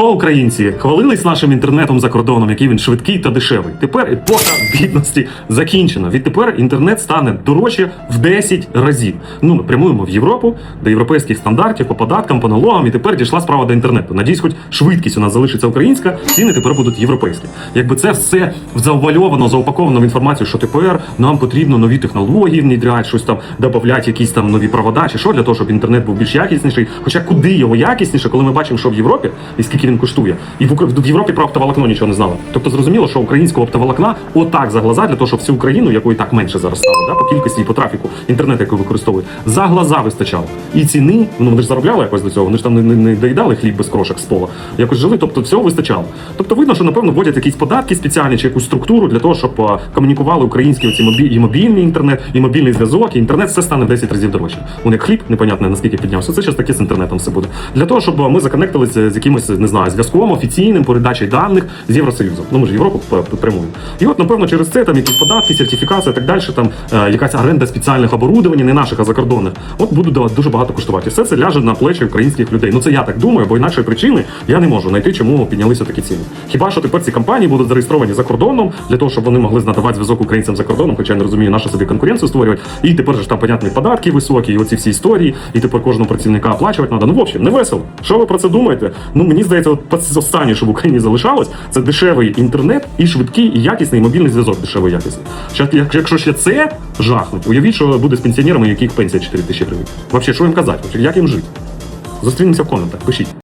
Що українці хвалились нашим інтернетом за кордоном, який він швидкий та дешевий. Тепер епоха бідності закінчена. Відтепер інтернет стане дорожче в 10 разів. Ну ми прямуємо в Європу до європейських стандартів по податкам, по налогам. І тепер дійшла справа до інтернету. Надіюсь, хоч швидкість у нас залишиться українська, ціни тепер будуть європейські. Якби це все заувальовано, заупаковано в інформацію, що тепер нам потрібно нові технології внідряти, щось там додавати, якісь там нові провода, чи що для того, щоб інтернет був більш якісніший. Хоча куди його якісніше, коли ми бачимо, що в Європі і скільки він коштує, і в, Європі про оптоволокно нічого не знали. Тобто зрозуміло, що українського оптоволокна отак за глаза для того, щоб всю Україну, якої так менше зараз стало, да, по кількості і по трафіку інтернет, який використовують, за глаза вистачало. І ціни, ну вони ж заробляли якось до цього, вони ж там не, не, доїдали хліб без крошок з пола. Якось жили, тобто всього вистачало. Тобто видно, що напевно вводять якісь податки спеціальні чи якусь структуру для того, щоб комунікували українські оці мобі... і мобільний інтернет, і мобільний зв'язок, і інтернет все стане в 10 разів дорожче. Вони як хліб, непонятно наскільки піднявся. Це щось таке з інтернетом все буде. Для того, щоб ми законектилися з якимось, знаю, зв'язком офіційним, передачею даних з Євросоюзом. Ну ми ж Європу прямуємо. І от, напевно, через це там якісь податки, сертифікація так далі, там е, якась оренда спеціальних оборудовань, не наших, а закордонних. От буде дуже багато коштувати. Все це ляже на плечі українських людей. Ну це я так думаю, бо інакшої причини я не можу знайти, чому піднялися такі ціни. Хіба що тепер ці компанії будуть зареєстровані за кордоном для того, щоб вони могли надавати зв'язок українцям за кордоном, хоча я не розумію, нашу собі конкуренцію створювати. І тепер ж там понятні податки високі, і оці всі історії, і тепер кожного працівника оплачувати треба. Ну, в общем, не весело. Що ви про це думаєте? Ну мені здається, от пос- останнє, що в Україні залишалось, це дешевий інтернет і швидкий і якісний мобільний зв'язок. Дешевий якісний. Якщо ще це жахнуть, уявіть, що буде з пенсіонерами, яких пенсія 4 тисячі гривень. Взагалі, що їм казати? Як їм жити? Зустрінемося в коментах. Пишіть.